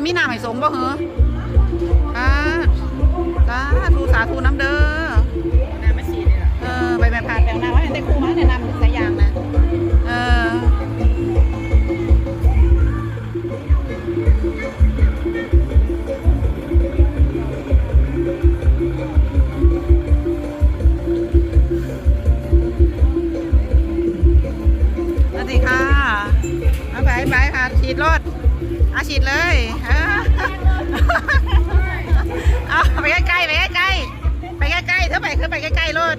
มันมีน้ำให้สงบ่เหรออ่าสาธุสาธุน้ำเด้อน้ำมาฉีดเลยเหรอเออใบไม้ผ่านแปลงน้ำว่าแต่ครูมาแนะนำสายยางนะ เออสวัสดีค่ะ เอาไปไปค่ะฉีดรถ อาฉีดเลยเอาไปใกล้ๆไปใกล้ๆไปใกล้ๆเธอไปเธอไปใกล้ๆรถ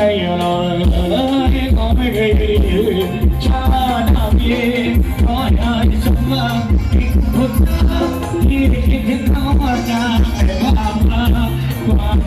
Chayana, I am a great child. I am a great child. I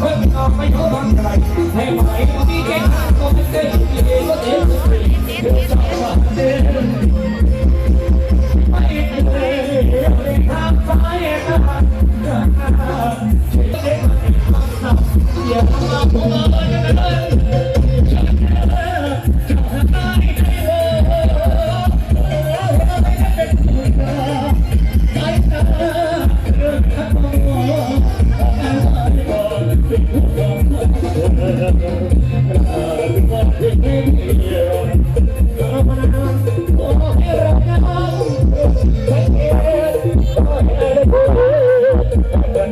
คนออกไม่รู้วันไรให้ไหมมีแค่ทางก็ไม่เต้นเองก็เต้นเดี๋ยวจะมาเดิไม่เลยไม่ทำไปกันเดียวมาพูดกัน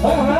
红会